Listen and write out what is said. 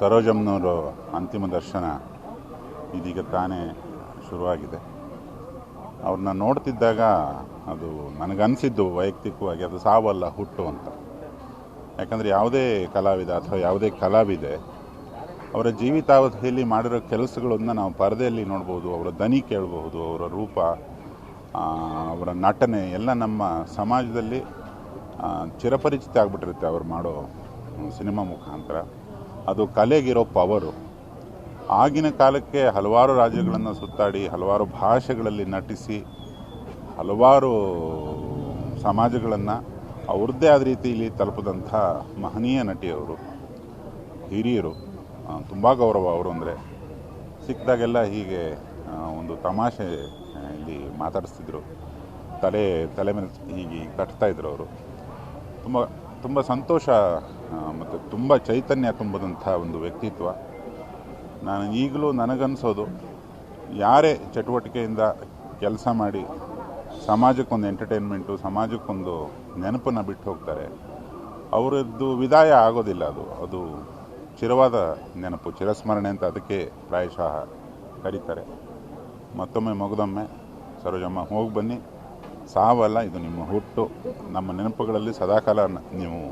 ಸರೋಜಮ್ನವರು ಅಂತಿಮ ದರ್ಶನ ಇದೀಗ ತಾನೇ ಶುರುವಾಗಿದೆ. ಅವ್ರನ್ನ ನೋಡ್ತಿದ್ದಾಗ ಅದು ನನಗನ್ಸಿದ್ದು ವೈಯಕ್ತಿಕವಾಗಿ ಅದು ಸಾವಲ್ಲ ಹುಟ್ಟು ಅಂತ. ಯಾಕಂದರೆ ಯಾವುದೇ ಕಲಾವಿದ ಅಥವಾ ಯಾವುದೇ ಕಲಾವಿದೆ ಅವರ ಜೀವಿತಾವಧಿಯಲ್ಲಿ ಮಾಡಿರೋ ಕೆಲಸಗಳನ್ನು ನಾವು ಪರದೆಯಲ್ಲಿ ನೋಡ್ಬೋದು, ಅವರ ದನಿ ಕೇಳಬಹುದು, ಅವರ ರೂಪ ಅವರ ನಟನೆ ಎಲ್ಲ ನಮ್ಮ ಸಮಾಜದಲ್ಲಿ ಚಿರಪರಿಚಿತ ಆಗಿಬಿಟ್ಟಿರುತ್ತೆ. ಅವ್ರು ಮಾಡೋ ಸಿನಿಮಾ ಮುಖಾಂತರ. ಅದು ಕಲೆಗಿರೋ ಪವರು. ಆಗಿನ ಕಾಲಕ್ಕೆ ಹಲವಾರು ರಾಜ್ಯಗಳನ್ನು ಸುತ್ತಾಡಿ, ಹಲವಾರು ಭಾಷೆಗಳಲ್ಲಿ ನಟಿಸಿ, ಹಲವಾರು ಸಮಾಜಗಳನ್ನು ಅವ್ರದ್ದೇ ಆದ ರೀತಿಯಲ್ಲಿ ತಲುಪಿದಂಥ ಮಹನೀಯ ನಟಿಯವರು, ಹಿರಿಯರು ತುಂಬ ಗೌರವ ಅವರು ಅಂದರೆ ಸಿಕ್ಕಿದಾಗೆಲ್ಲ ಹೀಗೆ ಒಂದು ತಮಾಷೆ ಇಲ್ಲಿ ಮಾತಾಡಿಸ್ತಿದ್ರು. ತಲೆ ತಲೆ ಮೇಲೆ ಹೀಗೆ ಕಟ್ತಾಯಿದ್ರು ಅವರು. ತುಂಬ ತುಂಬ ಸಂತೋಷ ಮತ್ತು ತುಂಬ ಚೈತನ್ಯ ತುಂಬದಂಥ ಒಂದು ವ್ಯಕ್ತಿತ್ವ. ನಾನು ಈಗಲೂ ನನಗನ್ಸೋದು, ಯಾರೇ ಚಟುವಟಿಕೆಯಿಂದ ಕೆಲಸ ಮಾಡಿ ಸಮಾಜಕ್ಕೊಂದು ಎಂಟರ್ಟೈನ್ಮೆಂಟು, ಸಮಾಜಕ್ಕೊಂದು ನೆನಪನ್ನು ಬಿಟ್ಟು ಹೋಗ್ತಾರೆ, ಅವರದ್ದು ವಿದಾಯ ಆಗೋದಿಲ್ಲ ಅದು. ಅದು ಚಿರವಾದ ನೆನಪು, ಚಿರಸ್ಮರಣೆ ಅಂತ ಅದಕ್ಕೆ ಪ್ರಾಯಶಃ ಕರೀತಾರೆ. ಮತ್ತೊಮ್ಮೆ ಮಗದೊಮ್ಮೆ, ಸರೋಜಮ್ಮ ಹೋಗಿ ಬನ್ನಿ. ಸಾವಲ್ಲ ಇದು ನಿಮ್ಮ ಹುಟ್ಟು. ನಮ್ಮ ನೆನಪುಗಳಲ್ಲಿ ಸದಾಕಾಲ ನೀವು